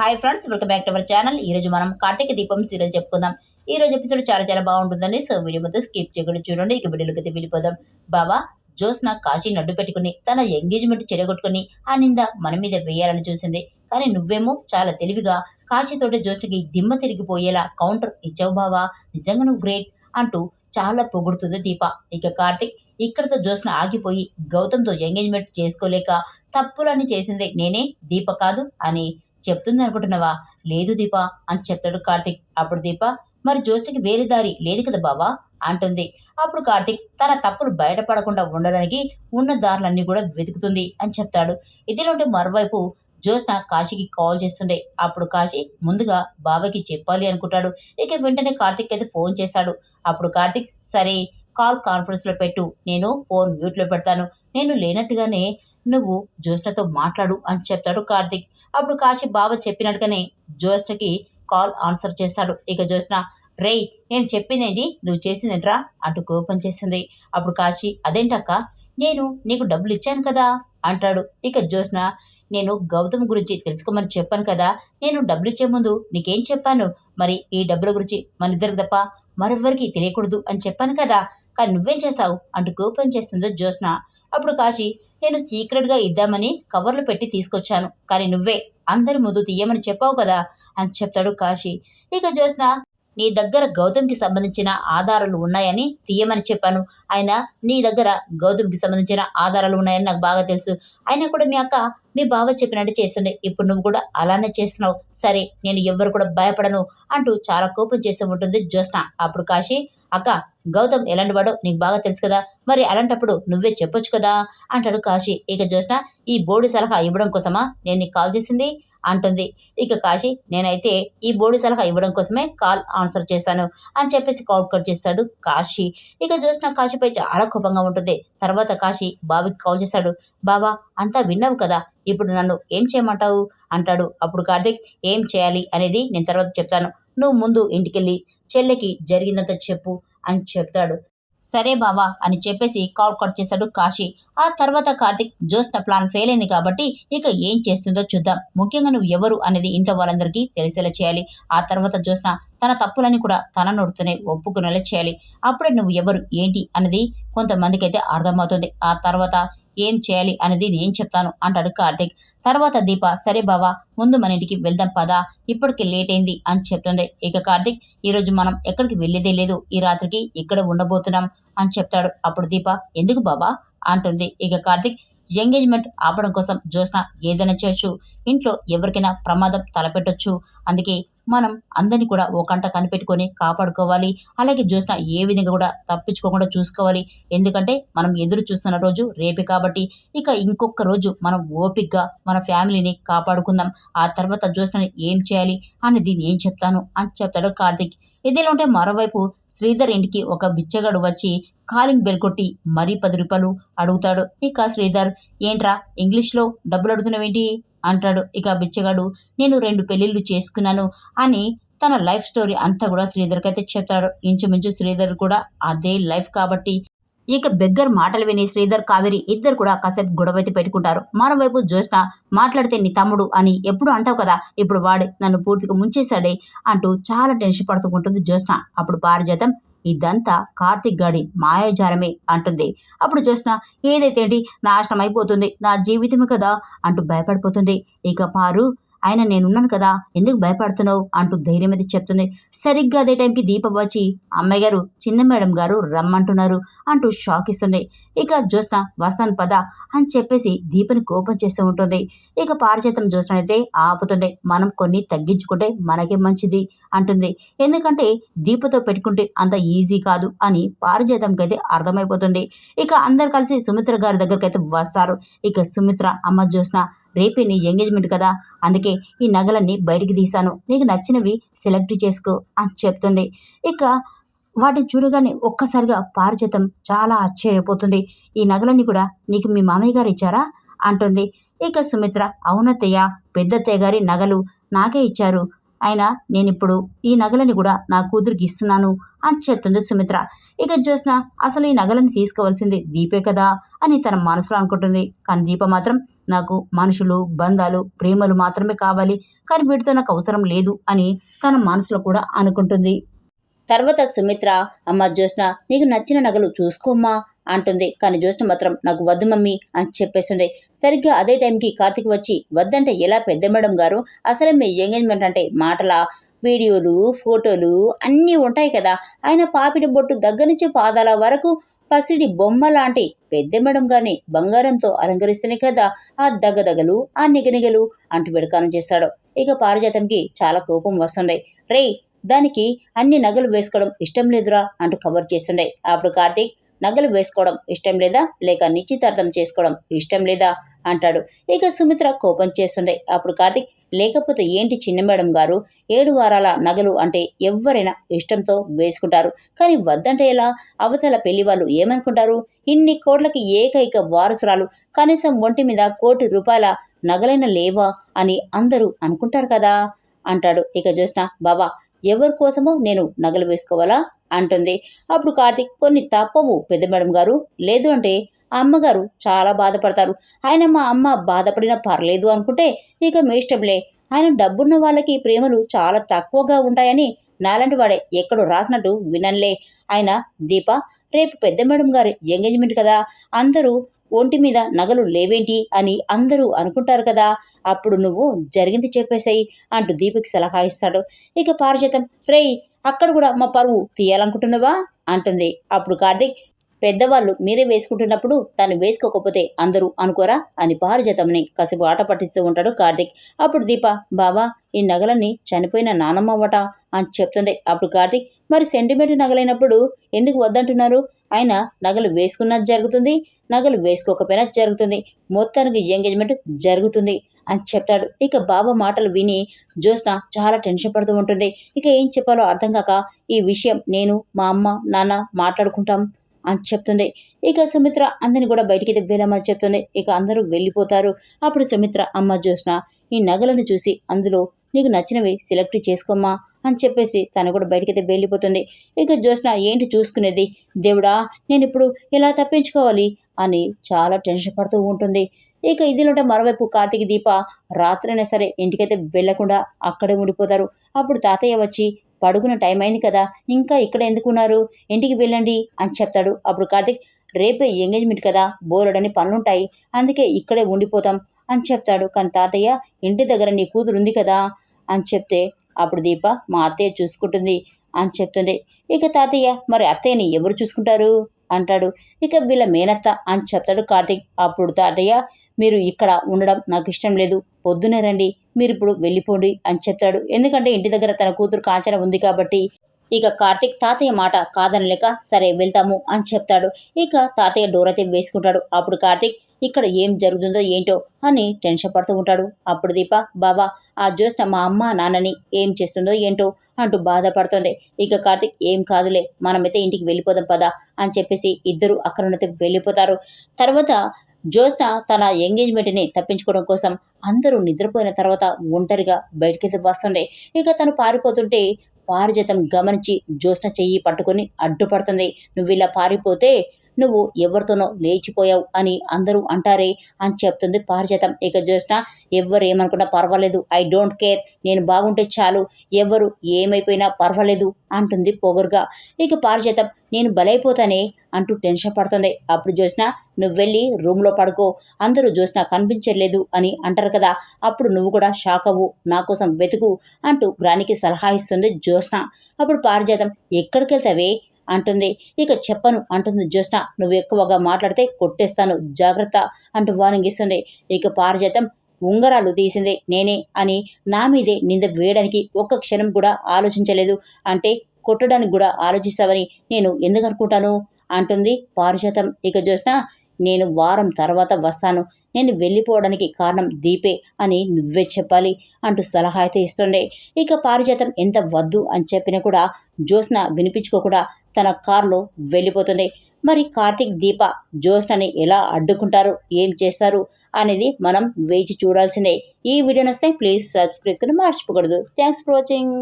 Hi friends welcome back to our channel ఈ రోజు మనం కార్తీక దీపం సీరియల్ చెప్పుకుందాం. ఈ రోజు ఎపిసోడ్ చాలా చాలా బాగుంటుందని సో వీడియో మొత్తం స్కిప్ చేయకుండా చూడండి. ఇక వీడియోలోకి అయితే వెళ్ళిపోదాం. బాబా జోస్న కాశీ నడ్డు పెట్టుకుని తన ఎంగేజ్మెంట్ చెడగొట్టుకుని ఆ నింద మన మీద వేయాలని చూసింది. కానీ నువ్వేమో చాలా తెలివిగా కాశీతోటి జోస్నకి దిమ్మ తిరిగిపోయేలా కౌంటర్ ఇచ్చావు బావా. నిజంగా నువ్వు గ్రేట్ అంటూ చాలా పొగుడుతుంది దీప. ఇక కార్తిక్ ఇక్కడతో జోస్న ఆగిపోయి గౌతమ్తో ఎంగేజ్మెంట్ చేసుకోలేక తప్పులని చేసింది నేనే దీప కాదు అని చెప్తుంది అనుకుంటున్నావా? లేదు దీప అని చెప్తాడు కార్తిక్. అప్పుడు దీప మరి జోస్నకి వేరే దారి లేదు కదా బావా? అంటుంది. అప్పుడు కార్తిక్ తన తప్పులు బయటపడకుండా ఉండడానికి ఉన్న దారులన్నీ కూడా వెతుకుతుంది అని చెప్తాడు. ఇదిలోంటి మరోవైపు జ్యోత్స్న కాశీకి కాల్ చేస్తుండే. అప్పుడు కాశీ ముందుగా బావకి చెప్పాలి అనుకుంటాడు. ఇక వెంటనే కార్తిక్ అయితే ఫోన్ చేశాడు అప్పుడు కార్తిక్ సరే కాల్ కాన్ఫరెన్స్లో పెట్టు. నేను ఫోన్ మ్యూట్లో పెడతాను. నేను లేనట్టుగానే నువ్వు జ్యోత్స్నతో మాట్లాడు అని చెప్తాడు కార్తిక్. అప్పుడు కాశీ బావ చెప్పినట్టుగానే జ్యోత్స్నకి కాల్ ఆన్సర్ చేస్తాడు. ఇక జ్యోత్స్న రేయ్ నేను చెప్పిందేంటి? నువ్వు చేసిందేంట్రా? అంటూ కోపం చేసింది అప్పుడు కాశీ అదేంటక్క? నేను నీకు డబ్బులు ఇచ్చాను కదా? అంటాడు. ఇక జ్యోత్స్న నేను గౌతమ్ గురించి తెలుసుకోమని చెప్పాను కదా. నేను డబ్బులు ఇచ్చే ముందు నీకేం చెప్పాను? మరి ఈ డబ్బుల గురించి మన ఇద్దరికి తప్ప మరెవ్వరికి తెలియకూడదు అని చెప్పాను కదా. కానీ నువ్వేం చేశావు? అంటూ కోపం చేస్తుంది జ్యోత్స్న. అప్పుడు కాశీ నేను సీక్రెట్గా ఇద్దామని కవర్లు పెట్టి తీసుకొచ్చాను. కానీ నువ్వే అందరి ముందు తీయమని చెప్పావు కదా అని చెప్తాడు కాశీ. ఇక జ్యోత్స్న నీ దగ్గర గౌతమ్కి సంబంధించిన ఆధారాలు ఉన్నాయని తీయమని చెప్పాను. ఆయన నీ దగ్గర గౌతమ్కి సంబంధించిన ఆధారాలు ఉన్నాయని నాకు బాగా తెలుసు. అయినా కూడా మీ అక్క మీ బావ చెప్పినట్టు చేస్తుండే. ఇప్పుడు నువ్వు కూడా అలానే చేస్తున్నావు. సరే నేను ఎవ్వరు కూడా భయపడను అంటూ చాలా కోపం చేసి ఉంటుంది జ్యోత్స్న. అప్పుడు కాశీ అక్క గౌతమ్ ఎలాంటి వాడో నీకు బాగా తెలుసు కదా. మరి అలాంటప్పుడు నువ్వే చెప్పొచ్చు కదా అంటాడు కాశీ. ఇక జ్యోత్స్న ఈ బోర్డు సలహా ఇవ్వడం కోసమా? నేను నీకు కాల్ చేసింది. అంటుంది. ఇక కాశీ నేనైతే ఈ బోర్డు సలహా ఇవ్వడం కోసమే కాల్ ఆన్సర్ చేశాను అని చెప్పేసి కాల్ కట్ చేస్తాడు కాశీ. ఇక చూసిన కాశీపై చాలా కోపంగా ఉంటుంది. తర్వాత కాశీ బావికి కాల్ చేశాడు. బావా అంతా విన్నావు కదా ఇప్పుడు నన్ను ఏం చేయమంటావు? అంటాడు. అప్పుడు కార్తిక్ ఏం చేయాలి అనేది నేను తర్వాత చెప్తాను. నువ్వు ముందు ఇంటికెళ్ళి చెల్లెకి జరిగిందంతా చెప్పు అని చెప్తాడు. సరే బావా అని చెప్పేసి కాల్ కట్ చేస్తాడు కాశీ. ఆ తర్వాత కార్తిక్ జోస్న ప్లాన్ ఫెయిల్ అయింది కాబట్టి ఇక ఏం చేస్తుందో చూద్దాం. ముఖ్యంగా నువ్వు ఎవరు అనేది ఇంట్లో వాళ్ళందరికీ తెలిసేలా చేయాలి. ఆ తర్వాత జోస్న తన తప్పులని కూడా తన నొడుతూనే ఒప్పుకునేలా చేయాలి. అప్పుడే నువ్వు ఎవరు ఏంటి అనేది కొంతమందికి అయితే అర్థమవుతుంది. ఆ తర్వాత ఏం చేయాలి అనేది నేను చెప్తాను అంటాడు కార్తిక్. తర్వాత దీప సరే బావా ముందు మన ఇంటికి వెళ్దాం పదా ఇప్పటికి లేట్ అయింది అని చెప్తుంది ఇక కార్తిక్ ఈరోజు మనం ఎక్కడికి వెళ్ళేదే లేదు ఈ రాత్రికి ఇక్కడ ఉండబోతున్నాం అని చెప్తాడు. అప్పుడు దీప ఎందుకు బాబా అంటుంది. ఇక కార్తిక్ ఎంగేజ్మెంట్ ఆపడం కోసం జ్యోత్స్న ఏదైనా చేయొచ్చు ఇంట్లో ఎవరికైనా ప్రమాదం తలపెట్టొచ్చు అందుకే మనం అందరినీ కూడా ఓ కంట కనిపెట్టుకొని కాపాడుకోవాలి. అలాగే జ్యోత్స్న ఏ విధంగా కూడా తప్పించుకోకుండా చూసుకోవాలి. ఎందుకంటే మనం ఎదురు చూస్తున్న రోజు రేపే కాబట్టి ఇక ఇంకొక రోజు మనం ఓపిక్గా మన ఫ్యామిలీని కాపాడుకుందాం. ఆ తర్వాత జ్యోత్స్నని ఏం చేయాలి అనేది నేను చెప్తాను అని చెప్తాడు కార్తిక్. ఇదిలో ఉంటే మరోవైపు శ్రీధర్ ఇంటికి ఒక బిచ్చగాడు వచ్చి కాలింగ్ బెల్ కొట్టి మరీ పది రూపాయలు అడుగుతాడు. ఇక శ్రీధర్ ఏంట్రా ఇంగ్లీష్లో డబ్బులు అడుగుతున్నావేంటి? అంటాడు. ఇక బిచ్చగాడు నేను రెండు పెళ్ళిళ్ళు చేసుకున్నాను అని తన లైఫ్ స్టోరీ అంతా కూడా శ్రీధర్కి అయితే చెప్తాడు. ఇంచుమించు శ్రీధర్ కూడా అదే లైఫ్ కాబట్టి ఇక బెగ్గర్ మాటలు విని శ్రీధర్ కావేరి ఇద్దరు కూడా కాసేపు గొడవ అయితే పెట్టుకుంటారు. మరోవైపు జ్యోత్స్న మాట్లాడితే నీ తమ్ముడు అని ఎప్పుడు అంటావు కదా ఇప్పుడు వాడే నన్ను పూర్తిగా ముంచేశాడే అంటూ చాలా టెన్షన్ పడుతుంటుంది జ్యోత్స్న. అప్పుడు పారిజాతం ఇదంతా కార్తిక్ గాడి మాయాజాలమే అంటుంది. అప్పుడు చూసిన ఏదైతే నాశనం అయిపోతుంది నా జీవితమే కదా అంటూ భయపడిపోతుంది. ఇక పారు ఆయన నేనున్నాను కదా ఎందుకు భయపడుతున్నావు అంటూ ధైర్యం అయితే చెప్తుంది. సరిగ్గా అదే టైంకి దీప వచ్చి అమ్మాయి గారు చిన్న మేడం గారు రమ్మంటున్నారు అంటూ షాక్ ఇస్తుంది. ఇక జ్యోత్స్న వస్తాను పద అని చెప్పేసి దీపని కోపం చేస్తూ ఉంటుంది. ఇక పారిచేతం జ్యోత్స్న అయితే ఆపుతుంది. మనం కొన్ని తగ్గించుకుంటే మనకే మంచిది అంటుంది. ఎందుకంటే దీపతో పెట్టుకుంటే అంత ఈజీ కాదు అని పారిజాతంకి అయితే అర్థమైపోతుంది. ఇక అందరు కలిసి సుమిత్ర గారి దగ్గరికి అయితే వస్తారు. ఇక సుమిత్ర అమ్మ జ్యోత్స్న రేపే నీ ఎంగేజ్మెంట్ కదా. అందుకే ఈ నగలన్నీ బయటికి తీశాను. నీకు నచ్చినవి సెలెక్ట్ చేసుకో అని చెప్తుంది. ఇక వాటిని చూడగానే ఒక్కసారిగా పారిజాతం చాలా ఆశ్చర్యపోతుంది. ఈ నగలన్నీ కూడా నీకు మీ మామయ్య గారు ఇచ్చారా? అంటుంది. ఇక సుమిత్ర అవునత్తయ్య పెద్దత్తయ్య గారి నగలు నాకే ఇచ్చారు. అయినా నేనిప్పుడు ఈ నగలని కూడా నా కూతురికి ఇస్తున్నాను అని చెప్తుంది సుమిత్ర. ఇక జ్యోత్స్న అసలు ఈ నగలని తీసుకోవాల్సింది దీపే కదా అని తన మనసులో అనుకుంటుంది. కానీ దీప మాత్రం నాకు మనుషులు బంధాలు ప్రేమలు మాత్రమే కావాలి కానీ వీటితో నాకు అవసరం లేదు అని తన మనసులో కూడా అనుకుంటుంది. తర్వాత సుమిత్ర అమ్మ జ్యోత్స్న నీకు నచ్చిన నగలు చూసుకోమ్మా అంటుంది. కానీ జ్యోత్స్న మాత్రం నాకు వద్దు మమ్మీ అని చెప్పేస్తుండే సరిగ్గా అదే టైంకి కార్తీక్ వచ్చి వద్దంటే ఎలా పెద్ద మేడం గారు? అసలే మీ ఎంగేజ్మెంట్ అంటే మాటల? వీడియోలు ఫోటోలు అన్నీ ఉంటాయి కదా. ఆయన పాపిడి బొట్టు దగ్గర నుంచి పాదాల వరకు పసిడి బొమ్మ లాంటి పెద్ద మేడం బంగారంతో అలంకరిస్తేనే కదా ఆ దగదగలు ఆ నిగనిగలు అంటూ వెడకానం చేస్తాడు. ఇక పారిజాతంకి చాలా కోపం వస్తుండే రేయ్ దానికి అన్ని నగలు వేసుకోవడం ఇష్టం లేదురా అంటూ కవర్ చేస్తుండే. అప్పుడు కార్తీక్ నగలు వేసుకోవడం ఇష్టం లేదా? లేక నిశ్చితార్థం చేసుకోవడం ఇష్టం లేదా? అంటాడు. ఇక సుమిత్ర కోపం చేస్తుండే. అప్పుడు కార్తిక్ లేకపోతే ఏంటి చిన్న మేడం గారు? ఏడు వారాల నగలు అంటే ఎవరైనా ఇష్టంతో వేసుకుంటారు. కానీ వద్దంటే ఎలా? అవతల పెళ్ళి వాళ్ళు ఏమనుకుంటారు? ఇన్ని కోట్లకి ఏకైక వారసురాలు కనీసం ఒంటి మీద కోటి రూపాయల నగలైన లేవా అని అందరూ అనుకుంటారు కదా? అంటాడు. ఇక జ్యోత్స్న బాబా ఎవరి కోసమో నేను నగలు వేసుకోవాలా? అంటుంది. అప్పుడు కార్తీక్ కొన్ని తప్పవు పెద్ద మేడం గారు. లేదు అంటే అమ్మగారు చాలా బాధపడతారు. ఆయన మా అమ్మ బాధపడినా పర్లేదు అనుకుంటే ఇక మీ ఇష్టంలే. ఆయన డబ్బున్న వాళ్ళకి ప్రేమలు చాలా తక్కువగా ఉంటాయని నాలాంటి వాడే ఎక్కడో రాసినట్టు వినన్లే. ఆయన దీప రేపు పెద్ద మేడం గారి ఎంగేజ్మెంట్ కదా. అందరూ ఒంటి మీద నగలు లేవేంటి అని అందరూ అనుకుంటారు కదా. అప్పుడు నువ్వు జరిగింది చెప్పేసాయి అంటూ దీపక్ సలహా ఇస్తాడు. ఇక పారిజాతం రేయ్ అక్కడ కూడా మా పరువు తీయాలనుకుంటున్నావా? అంటుంది. అప్పుడు కార్తీక్ పెద్దవాళ్ళు మీరే వేసుకుంటున్నప్పుడు తను వేసుకోకపోతే అందరూ అనుకోరా అని పారిజాతంని కాసేపు ఆట పట్టిస్తూ ఉంటాడు కార్తీక్. అప్పుడు దీప బాబా ఈ నగలన్నీ చనిపోయిన నానమ్మవట అని చెప్తుంది అప్పుడు కార్తీక్. మరి సెంటిమెంట్ నగలైనప్పుడు ఎందుకు వద్దంటున్నారు? ఆయన నగలు వేసుకున్నది జరుగుతుంది నగలు వేసుకోకపోయినా జరుగుతుంది. మొత్తానికి ఎంగేజ్మెంట్ జరుగుతుంది అని చెప్తాడు. ఇక బాబా మాటలు విని జ్యోత్స్న చాలా టెన్షన్ పడుతూ ఉంటుంది. ఇక ఏం చెప్పాలో అర్థం కాక ఈ విషయం నేను మా అమ్మ నాన్న మాట్లాడుకుంటాం. అని చెప్తుంది. ఇక సుమిత్ర అందరిని కూడా బయటికి వెళ్ళమని చెప్తుంది. ఇక అందరూ వెళ్ళిపోతారు. అప్పుడు సుమిత్ర అమ్మ జ్యోత్స్న ఈ నగలను చూసి అందులో నీకు నచ్చినవి సెలెక్ట్ చేసుకోమ్మా అని చెప్పేసి తను కూడా బయటికైతే వెళ్ళిపోతుంది. ఇక జ్యోత్స్న ఏంటి చూసుకునేది? దేవుడా నేను ఇప్పుడు ఎలా తప్పించుకోవాలి? అని చాలా టెన్షన్ పడుతూ ఉంటుంది. ఇక ఇదిలోంటే మరోవైపు కార్తీక దీప రాత్రైనా సరే ఇంటికైతే వెళ్ళకుండా అక్కడే ఉండిపోతారు. అప్పుడు తాతయ్య వచ్చి పడుకున్న టైం అయింది కదా ఇంకా ఇక్కడ ఎందుకున్నారు? ఇంటికి వెళ్ళండి అని చెప్తాడు. అప్పుడు కార్తిక్ రేపే ఎంగేజ్మెంట్ కదా బోరడని పనులుంటాయి అందుకే ఇక్కడే ఉండిపోతాం అని చెప్తాడు. కానీ తాతయ్య ఇంటి దగ్గర నీ కూతురు ఉంది కదా అని చెప్తే అప్పుడు దీప మా అత్తయ్య చూసుకుంటుంది అని చెప్తుంది. ఇక తాతయ్య మరి అత్తయ్యని ఎవరు చూసుకుంటారు? అంటాడు. ఇక వీళ్ళ మేనత్త అని చెప్తాడు కార్తీక్. అప్పుడు తాతయ్య మీరు ఇక్కడ ఉండడం నాకు ఇష్టం లేదు. పొద్దునే రండి మీరు ఇప్పుడు వెళ్ళిపోండి అని చెప్తాడు. ఎందుకంటే ఇంటి దగ్గర తన కూతురు కాంచన ఉంది కాబట్టి. ఇక కార్తీక్ తాతయ్య మాట కాదనలేక సరే వెళ్తాము అని చెప్తాడు. ఇక తాతయ్య డోర్ అయితే వేసుకుంటాడు. అప్పుడు కార్తీక్ ఇక్కడ ఏం జరుగుతుందో ఏంటో అని టెన్షన్ పడుతూ ఉంటాడు. అప్పుడు దీప బావా ఆ జ్యోత్స్న మా అమ్మ నాన్నని ఏం చేస్తుందో ఏంటో అంటూ బాధపడుతుంది. ఇక కార్తిక్ ఏం కాదులే మనమైతే ఇంటికి వెళ్ళిపోదాం పదా అని చెప్పేసి ఇద్దరు అక్కడనైతే వెళ్ళిపోతారు. తర్వాత జ్యోత్స్న తన ఎంగేజ్మెంట్ని తప్పించుకోవడం కోసం అందరూ నిద్రపోయిన తర్వాత ఒంటరిగా బయటికి వస్తుండే ఇక తను పారిపోతుంటే పారిజాతం గమనించి జ్యోత్స్న చెయ్యి పట్టుకొని అడ్డుపడుతుంది. నువ్వు ఇలా పారిపోతే నువ్వు ఎవరితోనో లేచిపోయావు అని అందరూ అంటారే అని చెప్తుంది పారిజాతం. ఇక జ్యోత్స్న ఎవ్వరు ఏమనుకున్నా పర్వాలేదు ఐ డోంట్ కేర్ నేను బాగుంటే చాలు. ఎవరు ఏమైపోయినా పర్వాలేదు అంటుంది పొగరుగా. ఇక పారిజాతం నేను బలైపోతానే అంటూ టెన్షన్ పడుతుంది. అప్పుడు జ్యోత్స్న నువ్వు వెళ్ళి రూమ్లో పడుకో. అందరూ జ్యోత్స్న కనిపించలేదు అని అంటారు కదా. అప్పుడు నువ్వు కూడా షాక్ అవ్వు. నా కోసం వెతుకు అంటూ గ్రానికి సలహా ఇస్తుంది జ్యోత్స్న. అప్పుడు పారిజాతం ఎక్కడికి వెళ్తావే అంటుంది. ఇక చెప్పను అంటుంది జ్యోత్స్న. నువ్వు ఎక్కువగా మాట్లాడితే కొట్టేస్తాను జాగ్రత్త అంటూ వార్నింగ్ ఇస్తుంది. ఇక పారిజాతం ఉంగరాలు తీసిందే నేనే అని నా మీదే నింద వేయడానికి ఒక్క క్షణం కూడా ఆలోచించలేదు. అంటే కొట్టడానికి కూడా ఆలోచిస్తావని నేను ఎందుకు అనుకుంటాను? అంటుంది పారిజాతం. ఇక జ్యోత్స్న నేను వారం తర్వాత వస్తాను. నేను వెళ్ళిపోవడానికి కారణం దీపే అని నువ్వే చెప్పాలి అంటూ సలహా అయితే ఇస్తుండే. ఇక పారిజాతం ఎంత వద్దు అని చెప్పినా కూడా జ్యోత్స్న వినిపించుకోకుండా తన కారులో వెళ్ళిపోతుంది. మరి కార్తీక్ దీప జ్యోత్స్నని ఎలా అడ్డుకుంటారు? ఏం చేస్తారు? అనేది మనం వేచి చూడాల్సిందే. ఈ వీడియో నస్తే ప్లీజ్ సబ్స్క్రైబ్ కానీ మర్చిపోకూడదు. Thanks for watching.